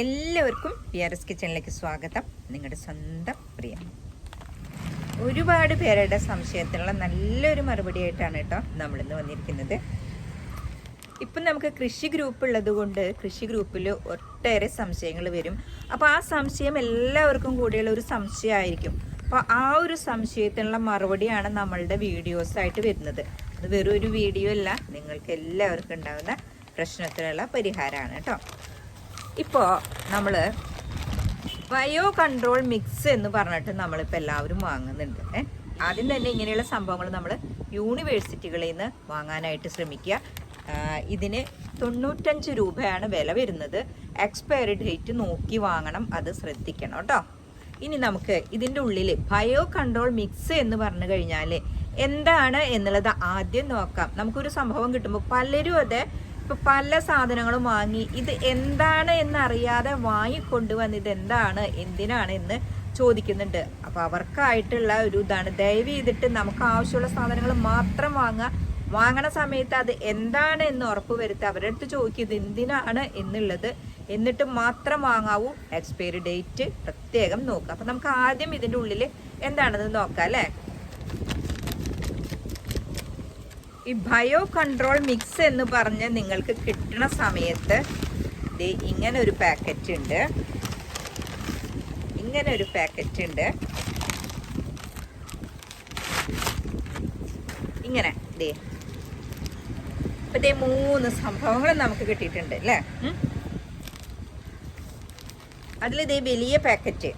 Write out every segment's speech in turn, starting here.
എല്ലാവർക്കും P R S കിച്ചണിലേക്ക് സ്വാഗതം. നിങ്ങളുടെ സ്വന്തം പ്രിയ. ഒരുപാട് പേരുടെ സംശയത്തിനുള്ള നല്ലൊരു മറുപടി ആയിട്ടാണ് കേട്ടോ നമ്മളിന്ന് വന്നിരിക്കുന്നത്. ഇപ്പം നമുക്ക് കൃഷി ഗ്രൂപ്പ് ഉള്ളത് കൊണ്ട് കൃഷി ഗ്രൂപ്പിൽ ഒട്ടേറെ സംശയങ്ങൾ വരും. അപ്പോൾ ആ സംശയം എല്ലാവർക്കും കൂടിയുള്ള ഒരു സംശയമായിരിക്കും. അപ്പോൾ ആ ഒരു സംശയത്തിനുള്ള മറുപടിയാണ് നമ്മളുടെ വീഡിയോസായിട്ട് വരുന്നത്. അത് വെറും ഒരു വീഡിയോ അല്ല നിങ്ങൾക്ക് എല്ലാവർക്കും ഉണ്ടാകുന്ന പ്രശ്നത്തിനുള്ള പരിഹാരമാണ് കേട്ടോ. ഇപ്പോൾ നമ്മൾ ബയോ കൺട്രോൾ മിക്സ് എന്ന് പറഞ്ഞിട്ട് നമ്മളിപ്പോൾ എല്ലാവരും വാങ്ങുന്നുണ്ട്. ആദ്യം തന്നെ ഇങ്ങനെയുള്ള സംഭവങ്ങൾ നമ്മൾ യൂണിവേഴ്സിറ്റികളിൽ നിന്ന് വാങ്ങാനായിട്ട് ശ്രമിക്കുക. ഇതിന് തൊണ്ണൂറ്റഞ്ച് രൂപയാണ് വില വരുന്നത്. എക്സ്പയറി ഡേറ്റ് നോക്കി വാങ്ങണം അത് ശ്രദ്ധിക്കണം കേട്ടോ. ഇനി നമുക്ക് ഇതിന്റെ ഉള്ളിൽ ബയോ കൺട്രോൾ മിക്സ് എന്ന് പറഞ്ഞു കഴിഞ്ഞാൽ എന്താണ് എന്നുള്ളത് ആദ്യം നോക്കാം. നമുക്കൊരു സംഭവം കിട്ടുമ്പോൾ പലരും അതെ ഇപ്പൊ പല സാധനങ്ങളും വാങ്ങി. ഇത് എന്താണ് എന്ന് അറിയാതെ വാങ്ങിക്കൊണ്ടുവന്ന് ഇത് എന്താണ് എന്തിനാണ് എന്ന് ചോദിക്കുന്നുണ്ട്. അപ്പൊ അവർക്കായിട്ടുള്ള ഒരു ഇതാണ്. ദയവ് ചെയ്തിട്ട് നമുക്ക് ആവശ്യമുള്ള സാധനങ്ങൾ മാത്രം വാങ്ങുക വാങ്ങണ സമയത്ത് അത് എന്താണ് എന്ന് ഉറപ്പ് വരുത്തുക അവരുടെ അടുത്ത് ചോദിക്കുക ഇത് എന്തിനാണ് എന്നുള്ളത്. എന്നിട്ട് മാത്രം വാങ്ങാവൂ. എക്സ്പയറി ഡേറ്റ് പ്രത്യേകം നോക്കുക അപ്പൊ നമുക്ക് ആദ്യം ഇതിന്റെ ഉള്ളിൽ എന്താണെന്ന് നോക്കാം അല്ലേ? ഈ ബയോ കൺട്രോൾ മിക്സ് എന്ന് പറഞ്ഞ് നിങ്ങൾക്ക് കിട്ടണ സമയത്ത് ദേ ഇങ്ങനെ ഒരു പാക്കറ്റ് ഉണ്ട്. ഇങ്ങനെ ഒരു പാക്കറ്റ് ഉണ്ട്. ഇങ്ങനെ ദേ. ഇപ്പൊ ദേ മൂന്ന് സംഭവങ്ങൾ നമുക്ക് കിട്ടിയിട്ടുണ്ട് അല്ലേ? അതിൽ ദേ വലിയ പാക്കറ്റ്.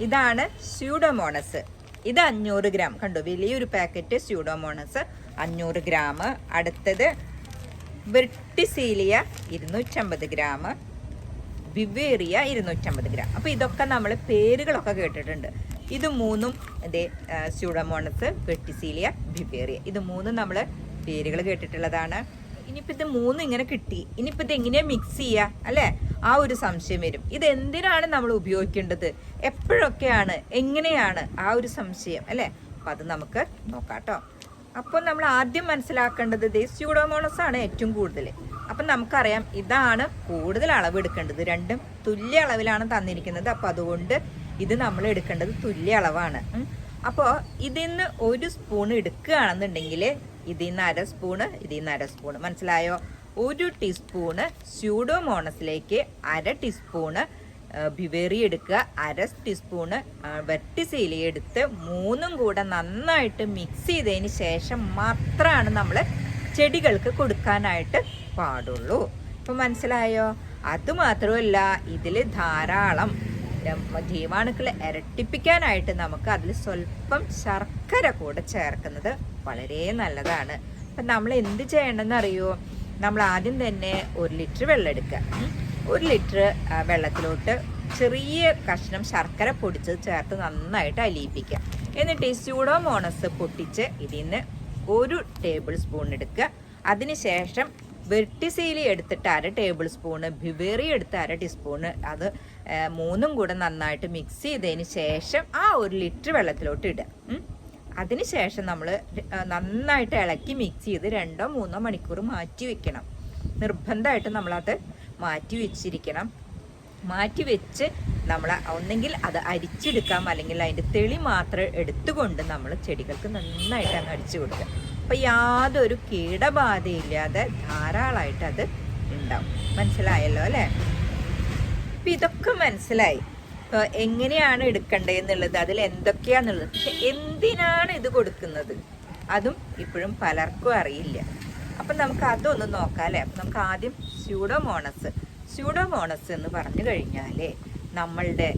ഇതാണ് സ്യൂഡോമോണസ്. ഇത് അഞ്ഞൂറ് ഗ്രാം. കണ്ടു വലിയൊരു പാക്കറ്റ് സ്യൂഡോമോണസ്. അഞ്ഞൂറ് ഗ്രാം. അടുത്തത് വെർട്ടിസീലിയ ഇരുന്നൂറ്റമ്പത് ഗ്രാം. വിവേറിയ ഇരുന്നൂറ്റമ്പത് ഗ്രാം. അപ്പോൾ ഇതൊക്കെ നമ്മൾ പേരുകളൊക്കെ കേട്ടിട്ടുണ്ട്. ഇത് മൂന്നും ഇതേ സ്യൂഡമോണസ് വെട്ടിസീലിയ വിവേറിയ ഇത് മൂന്നും നമ്മൾ പേരുകൾ കേട്ടിട്ടുള്ളതാണ്. ഇനിയിപ്പോൾ ഇത് മൂന്നും ഇങ്ങനെ കിട്ടി. ഇനിയിപ്പോൾ ഇത് എങ്ങനെയാണ് മിക്സ് ചെയ്യുക അല്ലേ? ആ ഒരു സംശയം വരും. ഇത് എന്തിനാണ് നമ്മൾ ഉപയോഗിക്കേണ്ടത്? എപ്പോഴൊക്കെയാണ്? എങ്ങനെയാണ്? ആ ഒരു സംശയം അല്ലേ? അപ്പം അത് നമുക്ക് നോക്കാം കേട്ടോ അപ്പോൾ നമ്മൾ ആദ്യം മനസ്സിലാക്കേണ്ടത് സ്യൂഡോമോണസ് ആണ് ഏറ്റവും കൂടുതൽ അപ്പം നമുക്കറിയാം ഇതാണ് കൂടുതൽ അളവ് എടുക്കേണ്ടത് രണ്ടും തുല്യ അളവിലാണ് തന്നിരിക്കുന്നത്. അപ്പം അതുകൊണ്ട് ഇത് നമ്മൾ എടുക്കേണ്ടത് തുല്യ അളവാണ്. അപ്പോൾ ഇതിൽ നിന്ന് ഒരു സ്പൂൺ എടുക്കുകയാണെന്നുണ്ടെങ്കിൽ ഇതിൽ നിന്ന് അര സ്പൂണ് ഇതിൽ നിന്ന് അര സ്പൂണ് മനസ്സിലായോ? ഒരു ടീസ്പൂണ് സ്യൂഡോമോണസിലേക്ക് അര ടീസ്പൂണ് ബിവേറി എടുക്കുക. അര ടീസ്പൂണ് വെട്ടിസീലി എടുത്ത് മൂന്നും കൂടെ നന്നായിട്ട് മിക്സ് ചെയ്തതിന് ശേഷം മാത്രമാണ് നമ്മൾ ചെടികൾക്ക് കൊടുക്കാനായിട്ട് പാടുള്ളൂ. ഇപ്പം മനസ്സിലായോ? അതുമാത്രമല്ല ഇതിൽ ധാരാളം ജീവാണുക്കളെ ഇരട്ടിപ്പിക്കാനായിട്ട് നമുക്ക് അതിൽ സ്വല്പം ശർക്കര കൂടെ ചേർക്കുന്നത് വളരെ നല്ലതാണ്. അപ്പം നമ്മൾ എന്ത് ചെയ്യണമെന്ന് അറിയോ നമ്മൾ ആദ്യം തന്നെ ഒരു ലിറ്റർ വെള്ളം എടുക്കുക. ഒരു ലിറ്റർ വെള്ളത്തിലോട്ട് ചെറിയ കഷ്ണം ശർക്കര പൊടിച്ചത് ചേർത്ത് നന്നായിട്ട് അലിയിപ്പിക്കുക എന്നിട്ട് ഈ സ്യൂഡോമോണസ് പൊട്ടിച്ച് ഇതിൽ നിന്ന് ഒരു ടേബിൾ സ്പൂൺ എടുക്കുക അതിനുശേഷം വെർട്ടിസീലി എടുത്തിട്ട് അര ടേബിൾ സ്പൂണ് ബിവേറി എടുത്ത് അര ടീസ്പൂണ് അത് മൂന്നും കൂടെ നന്നായിട്ട് മിക്സ് ചെയ്തതിന് ശേഷം ആ ഒരു ലിറ്റർ വെള്ളത്തിലോട്ട് ഇടുക. അതിനുശേഷം നമ്മൾ നന്നായിട്ട് ഇളക്കി മിക്സ് ചെയ്ത് രണ്ടോ മൂന്നോ മണിക്കൂർ മാറ്റി വെക്കണം. നിർബന്ധമായിട്ട് നമ്മളത് മാറ്റി വെച്ചിരിക്കണം. മാറ്റി വെച്ച് നമ്മൾ ഒന്നെങ്കിൽ അത് അരിച്ചെടുക്കാം അല്ലെങ്കിൽ അതിന്റെ തെളി മാത്രം എടുത്തുകൊണ്ട് നമ്മൾ ചെടികൾക്ക് നന്നായിട്ട് അങ്ങ് അടിച്ചു കൊടുക്കുക. അപ്പോൾ യാതൊരു കീടബാധയില്ലാതെ ധാരാളമായിട്ട് അത് ഉണ്ടാവും. മനസ്സിലായല്ലോ അല്ലേ? അപ്പം ഇതൊക്കെ മനസ്സിലായി. എങ്ങനെയാണ് എടുക്കേണ്ടതെന്നുള്ളത് അതിൽ എന്തൊക്കെയാന്നുള്ളത്. പക്ഷെ എന്തിനാണ് ഇത് കൊടുക്കുന്നത്? അതും ഇപ്പോഴും പലർക്കും അറിയില്ല. അപ്പം നമുക്ക് അതൊന്ന് നോക്കാം അല്ലേ? അപ്പം നമുക്ക് ആദ്യം സ്യൂഡോമോണസ് സ്യൂഡോമോണസ് എന്ന് പറഞ്ഞു കഴിഞ്ഞാൽ നമ്മളുടെ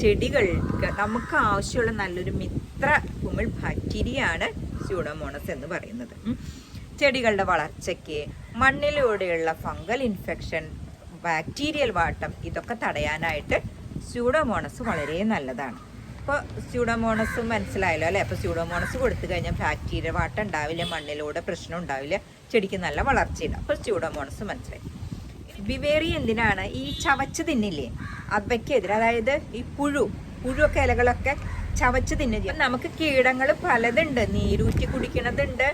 ചെടികൾക്ക് നമുക്ക് ആവശ്യമുള്ള നല്ലൊരു മിത്ര കുമിൾ ബാക്ടീരിയയാണ് സ്യൂഡോമോണസ് എന്ന് പറയുന്നത്. ചെടികളുടെ വളർച്ചയ്ക്ക് മണ്ണിലൂടെയുള്ള ഫംഗൽ ഇൻഫെക്ഷൻ ബാക്ടീരിയൽ വാട്ടം ഇതൊക്കെ തടയാനായിട്ട് സ്യൂഡോമോണസ് വളരെ നല്ലതാണ്. അപ്പോൾ സ്യൂഡോമോണസ് മനസ്സിലായല്ലോ അല്ലേ? അപ്പോൾ സ്യൂഡോമോണസ് കൊടുത്തു കഴിഞ്ഞാൽ ബാക്ടീരിയ വാട്ടം ഉണ്ടാവില്ല മണ്ണിലൂടെ പ്രശ്നം ഉണ്ടാവില്ല. ചെടിക്ക് നല്ല വളർച്ചയില്ല അപ്പോൾ സ്യൂഡോമോണസ് മനസ്സിലായി. വിവേറി എന്തിനാണ്? ഈ ചവച്ച് തിന്നില്ലേ? അവയ്ക്കെതിരെ അതായത് ഈ പുഴു പുഴുവൊക്കെ ഇലകളൊക്കെ ചവച്ച് തിന്നുക നമുക്ക് കീടങ്ങൾ പലതുണ്ട്. നീരൂറ്റി കുടിക്കണതുണ്ട്.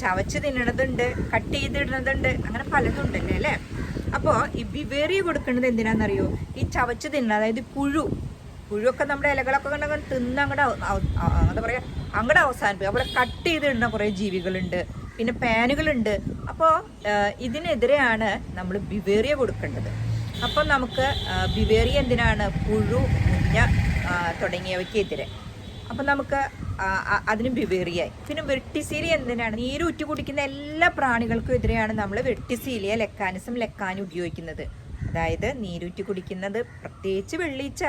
ചവച്ച് തിന്നണതുണ്ട് കട്ട് ചെയ്തിടുന്നതുണ്ട് അങ്ങനെ പലതുണ്ടല്ലേ അല്ലേ? അപ്പോൾ ഈ വിവേറി കൊടുക്കേണ്ടത് എന്തിനാണെന്നറിയോ ഈ ചവച്ച് തിന്നണം അതായത് പുഴു. പുഴുവൊക്കെ നമ്മുടെ ഇലകളൊക്കെ കണ്ടങ്ങനെ തിന്ന് അങ്ങോട്ട് എന്താ പറയുക അങ്ങോട്ട് അവസാനിപ്പിക്കും. അവിടെ കട്ട് ചെയ്തിടുന്ന കുറേ ജീവികളുണ്ട്. പിന്നെ പാനുകളുണ്ട്. അപ്പോൾ ഇതിനെതിരെയാണ് നമ്മൾ ബിവേറിയ കൊടുക്കേണ്ടത്. അപ്പം നമുക്ക് ബിവേറിയ എന്തിനാണ്? പുഴു മുഞ്ഞ തുടങ്ങിയവയ്ക്കെതിരെ. അപ്പം നമുക്ക് അതിന് വിവേറിയായി. പിന്നെ വെട്ടിസീലി എന്തിനാണ്? നീരൂറ്റി കുടിക്കുന്ന എല്ലാ പ്രാണികൾക്കും എതിരെയാണ് നമ്മൾ വെട്ടിസീലിയ ലെക്കാനിസം ലെക്കാനി ഉപയോഗിക്കുന്നത്. അതായത് നീരുറ്റി കുടിക്കുന്നത് പ്രത്യേകിച്ച് വെള്ളീച്ച.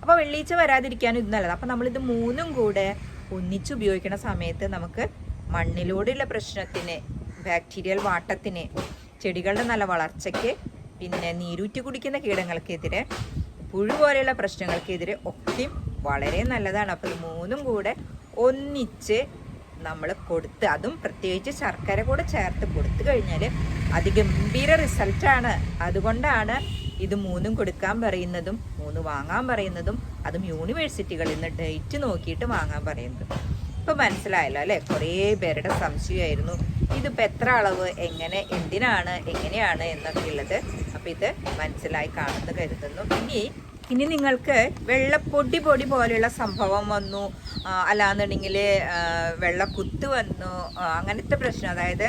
അപ്പോൾ വെള്ളീച്ച വരാതിരിക്കാനും ഇത് നല്ലത്. അപ്പം നമ്മളിത് മൂന്നും കൂടെ ഒന്നിച്ച് ഉപയോഗിക്കുന്ന സമയത്ത് നമുക്ക് മണ്ണിലൂടെയുള്ള പ്രശ്നത്തിന് ബാക്ടീരിയൽ വാട്ടത്തിന് ചെടികളുടെ നല്ല വളർച്ചയ്ക്ക് പിന്നെ നീരൂറ്റി കുടിക്കുന്ന കീടങ്ങൾക്കെതിരെ പുഴു പോലെയുള്ള പ്രശ്നങ്ങൾക്കെതിരെ ഒക്കെയും വളരെ നല്ലതാണ്. അപ്പോൾ ഇത് മൂന്നും കൂടെ ഒന്നിച്ച് നമ്മൾ കൊടുത്ത് അതും പ്രത്യേകിച്ച് ശർക്കര കൂടെ ചേർത്ത് കൊടുത്തു കഴിഞ്ഞാൽ അതിഗംഭീര റിസൾട്ടാണ്. അതുകൊണ്ടാണ് ഇത് മൂന്നും കൊടുക്കാൻ പറയുന്നതും മൂന്ന് വാങ്ങാൻ പറയുന്നതും അതും യൂണിവേഴ്സിറ്റികളിൽ നിന്ന് ഡേറ്റ് നോക്കിയിട്ട് വാങ്ങാൻ പറയുന്നത്. ഇപ്പോൾ മനസ്സിലായല്ലോ അല്ലേ? കുറേ പേരുടെ സംശയമായിരുന്നു. ഇതിപ്പോൾ എത്ര അളവ് എങ്ങനെ എന്തിനാണ് എങ്ങനെയാണ് എന്നൊക്കെ ഉള്ളത്. അപ്പോൾ ഇത് മനസ്സിലായി കാണുന്നു കരുതുന്നു. ഇനി ഇനി നിങ്ങൾക്ക് വെള്ളപ്പൊടി പൊടി പോലെയുള്ള സംഭവം വന്നു അല്ലാന്നുണ്ടെങ്കിൽ വെള്ളക്കുത്ത് വന്നു അങ്ങനത്തെ പ്രശ്നം. അതായത്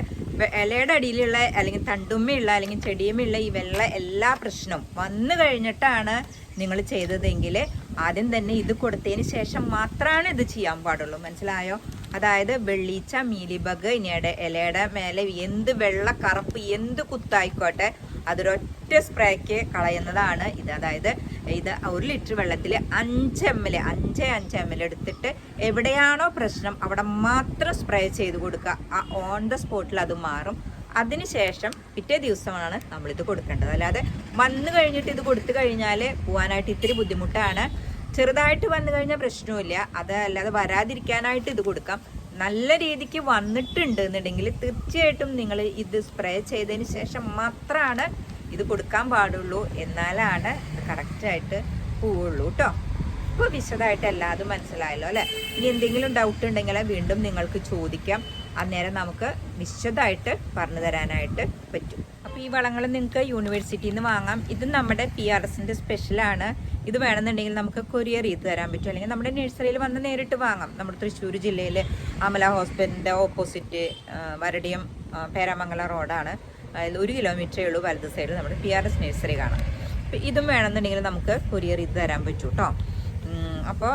ഇലയുടെ അടിയിലുള്ള അല്ലെങ്കിൽ തണ്ടുമ്മയുള്ള അല്ലെങ്കിൽ ചെടിയുമുള്ള ഈ വെള്ള എല്ലാ പ്രശ്നവും വന്നു കഴിഞ്ഞിട്ടാണ് നിങ്ങൾ ചെയ്തതെങ്കിൽ ആദ്യം തന്നെ ഇത് കൊടുത്തതിന് ശേഷം മാത്രമാണ് ഇത് ചെയ്യാൻ പാടുള്ളൂ. മനസ്സിലായോ? അതായത് വെള്ളീച്ച മീലിബഗ് ഇനിയുടെ ഇലയുടെ മേലെ എന്ത് വെള്ള കറുപ്പ് എന്ത് കുത്തായിക്കോട്ടെ അതൊരൊറ്റ സ്പ്രേക്ക് കളയുന്നതാണ് ഇത്. അതായത് ഇത് ഒരു ലിറ്റർ വെള്ളത്തിൽ അഞ്ച് എം എൽ അഞ്ച് അഞ്ച് എം എൽ എടുത്തിട്ട് എവിടെയാണോ പ്രശ്നം അവിടെ മാത്രം സ്പ്രേ ചെയ്ത് കൊടുക്കുക. ആ ഓൺ ദ സ്പോട്ടിൽ അത് മാറും. അതിനുശേഷം പിറ്റേ ദിവസമാണ് നമ്മളിത് കൊടുക്കേണ്ടത്. അല്ലാതെ വന്നു കഴിഞ്ഞിട്ട് ഇത് കൊടുത്തു കഴിഞ്ഞാൽ പോകാനായിട്ട് ഇത്തിരി ബുദ്ധിമുട്ടാണ്. ചെറുതായിട്ട് വന്നു കഴിഞ്ഞാൽ പ്രശ്നമില്ല അത് അല്ലാതെ വരാതിരിക്കാനായിട്ട് ഇത് കൊടുക്കാം. നല്ല രീതിക്ക് വന്നിട്ടുണ്ട് എന്നുണ്ടെങ്കിൽ തീർച്ചയായിട്ടും നിങ്ങൾ ഇത് സ്പ്രേ ചെയ്തതിന് ശേഷം മാത്രമാണ് ഇത് കൊടുക്കാൻ പാടുള്ളൂ. എന്നാലാണ് കറക്റ്റായിട്ട് പോവുള്ളൂ കേട്ടോ ഇപ്പോൾ വിശദമായിട്ട് എല്ലാതും മനസ്സിലായല്ലോ അല്ലേ? ഇനി എന്തെങ്കിലും ഡൗട്ട് ഉണ്ടെങ്കിൽ വീണ്ടും നിങ്ങൾക്ക് ചോദിക്കാം. അന്നേരം നമുക്ക് വിശദമായിട്ട് പറഞ്ഞു തരാനായിട്ട് പറ്റും. അപ്പോൾ ഈ വളങ്ങൾ നിങ്ങൾക്ക് യൂണിവേഴ്സിറ്റിയിൽ നിന്ന് വാങ്ങാം. ഇത് നമ്മുടെ പി ആർ എസിന്റെ സ്പെഷ്യലാണ് ഇത് വേണമെന്നുണ്ടെങ്കിൽ നമുക്ക് കൊറിയർ ചെയ്ത് തരാൻ പറ്റും. അല്ലെങ്കിൽ നമ്മുടെ നഴ്സറിയിൽ വന്ന് നേരിട്ട് വാങ്ങാം. നമ്മുടെ തൃശ്ശൂർ ജില്ലയിൽ അമല ഹോസ്പിറ്റലിന്റെ ഓപ്പോസിറ്റ് വരടിയം പേരാമംഗല റോഡാണ് അതായത് ഒരു കിലോമീറ്ററേ ഉള്ളൂ വലത് സൈഡിൽ നമ്മുടെ പി ആർ എസ് നഴ്സറി കാണാം. ഇതും വേണമെന്നുണ്ടെങ്കിൽ നമുക്ക് കൊറിയർ ചെയ്ത് തരാൻ പറ്റും കേട്ടോ അപ്പോൾ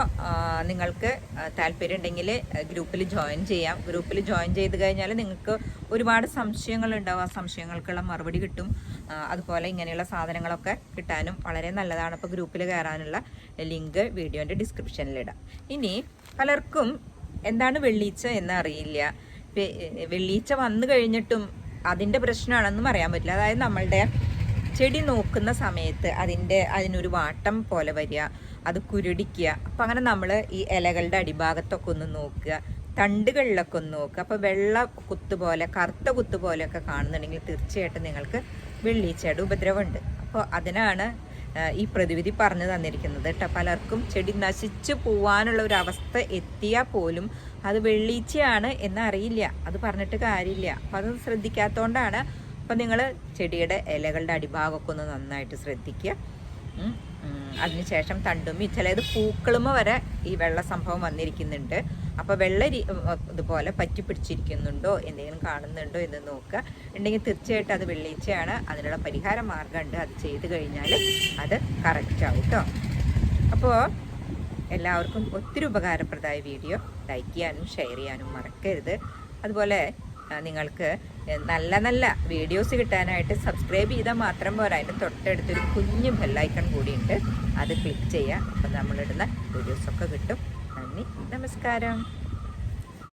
നിങ്ങൾക്ക് താല്പര്യം ഉണ്ടെങ്കിൽ ഗ്രൂപ്പിൽ ജോയിൻ ചെയ്യാം. ഗ്രൂപ്പിൽ ജോയിൻ ചെയ്ത് കഴിഞ്ഞാൽ നിങ്ങൾക്ക് ഒരുപാട് സംശയങ്ങൾ ഉണ്ടാവും ആ സംശയങ്ങൾക്കുള്ള മറുപടി കിട്ടും. അതുപോലെ ഇങ്ങനെയുള്ള സാധനങ്ങളൊക്കെ കിട്ടാനും വളരെ നല്ലതാണ്. അപ്പോൾ ഗ്രൂപ്പിൽ കയറാനുള്ള ലിങ്ക് വീഡിയോന്റെ ഡിസ്ക്രിപ്ഷനിലിടാം ഇനി പലർക്കും എന്താണ് വെള്ളീച്ച എന്ന് അറിയില്ല. വെള്ളീച്ച വന്നു കഴിഞ്ഞിട്ടും അതിന്റെ പ്രശ്നമാണെന്നും അറിയാൻ പറ്റില്ല. അതായത് നമ്മളുടെ ചെടി നോക്കുന്ന സമയത്ത് അതിന്റെ അതിനൊരു വാട്ടം പോലെ വരിക അത് കുരുടിക്കുക. അപ്പം അങ്ങനെ നമ്മൾ ഈ ഇലകളുടെ അടിഭാഗത്തൊക്കെ ഒന്ന് നോക്കുക തണ്ടുകളിലൊക്കെ ഒന്ന് നോക്കുക. അപ്പോൾ വെള്ള കുത്ത് പോലെ കറുത്ത കുത്ത് പോലെയൊക്കെ കാണുന്നുണ്ടെങ്കിൽ തീർച്ചയായിട്ടും നിങ്ങൾക്ക് വെള്ളീച്ചയുടെ ഉപദ്രവമുണ്ട്. അപ്പോൾ അതിനാണ് ഈ പ്രതിവിധി പറഞ്ഞു തന്നിരിക്കുന്നത് കേട്ടോ. പലർക്കും ചെടി നശിച്ചു പോവാനുള്ള ഒരു അവസ്ഥ എത്തിയാൽ പോലും അത് വെള്ളീച്ചയാണ് എന്നറിയില്ല. അത് പറഞ്ഞിട്ട് കാര്യമില്ല. അപ്പോൾ അത് ശ്രദ്ധിക്കാത്തതുകൊണ്ടാണ് അപ്പം നിങ്ങൾ ചെടിയുടെ ഇലകളുടെ അടിഭാഗമൊക്കെ ഒന്ന് നന്നായിട്ട് ശ്രദ്ധിക്കുക. അതിനുശേഷം തണ്ടും അതിനുശേഷം തണ്ടുമ്മി ചിലത് പൂക്കളുമ വരെ ഈ വെള്ള സംഭവം വന്നിരിക്കുന്നുണ്ട്. അപ്പോൾ വെള്ള ഇതുപോലെ പറ്റി പിടിച്ചിരിക്കുന്നുണ്ടോ എന്തെങ്കിലും കാണുന്നുണ്ടോ എന്ന് നോക്കുക. ഉണ്ടെങ്കിൽ തീർച്ചയായിട്ടും അത് വെള്ളീച്ചയാണ്. അതിനുള്ള പരിഹാര മാർഗമുണ്ട് അത് ചെയ്ത് കഴിഞ്ഞാൽ അത് കറക്റ്റ് ആവും കേട്ടോ അപ്പോൾ എല്ലാവർക്കും ഒത്തിരി ഉപകാരപ്രദമായ വീഡിയോ. ലൈക്ക് ചെയ്യാനും ഷെയർ ചെയ്യാനും മറക്കരുത്. അതുപോലെ നിങ്ങൾക്ക് നല്ല നല്ല വീഡിയോസ് കിട്ടാനായിട്ട് സബ്സ്ക്രൈബ് ചെയ്താൽ മാത്രം പോരാ. അതിന്റെ തൊട്ടടുത്തൊരു കുഞ്ഞു ബെല്ലൈക്കൺ കൂടിയുണ്ട്. അത് ക്ലിക്ക് ചെയ്യുക അപ്പോൾ നമ്മളിടുന്ന വീഡിയോസൊക്കെ കിട്ടും. നന്ദി. നമസ്കാരം.